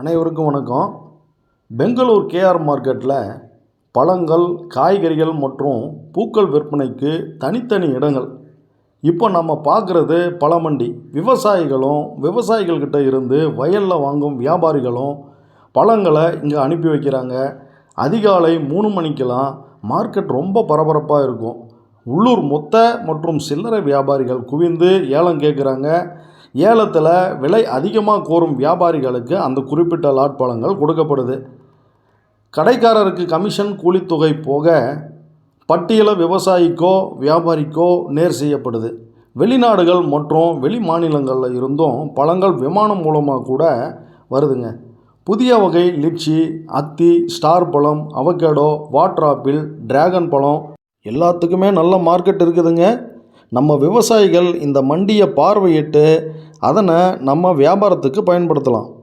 அனைவருக்கும் வணக்கம். பெங்களூர் கேஆர் மார்க்கெட்டில் பழங்கள் காய்கறிகள் மற்றும் பூக்கள் விற்பனைக்கு தனித்தனி இடங்கள். இப்போ நம்ம பார்க்குறது பழமண்டி. விவசாயிகளும் விவசாயிகள்கிட்ட இருந்து வயலில் வாங்கும் வியாபாரிகளும் பழங்களை இங்கே அனுப்பி வைக்கிறாங்க. அதிகாலை மூணு மணிக்கெல்லாம் மார்க்கெட் ரொம்ப பரபரப்பாக இருக்கும். உள்ளூர் மொத்த மற்றும் சில்லறை வியாபாரிகள் குவிந்து ஏலம் கேட்குறாங்க ஏலத்தில் விலை அதிகமாக கோரும் வியாபாரிகளுக்கு அந்த குறிப்பிட்ட லாட் பழங்கள் கொடுக்கப்படுது. கடைக்காரருக்கு கமிஷன் கூலித்தொகை போக பட்டியல விவசாயிக்கோ வியாபாரிக்கோ நேர் செய்யப்படுது. வெளிநாடுகள் மற்றும் வெளி மாநிலங்களில் இருந்தும் பழங்கள் விமானம் மூலமாக கூட வருதுங்க. புதிய வகை லிச்சி அத்தி ஸ்டார் பழம் அவகேடோ வாட்டர் ஆப்பிள் டிராகன் பழம் எல்லாத்துக்குமே நல்ல மார்க்கெட் இருக்குதுங்க. நம்ம விவசாயிகள் இந்த மண்டியை பார்வையிட்டு அதனை நம்ம வியாபாரத்துக்கு பயன்படுத்தலாம்.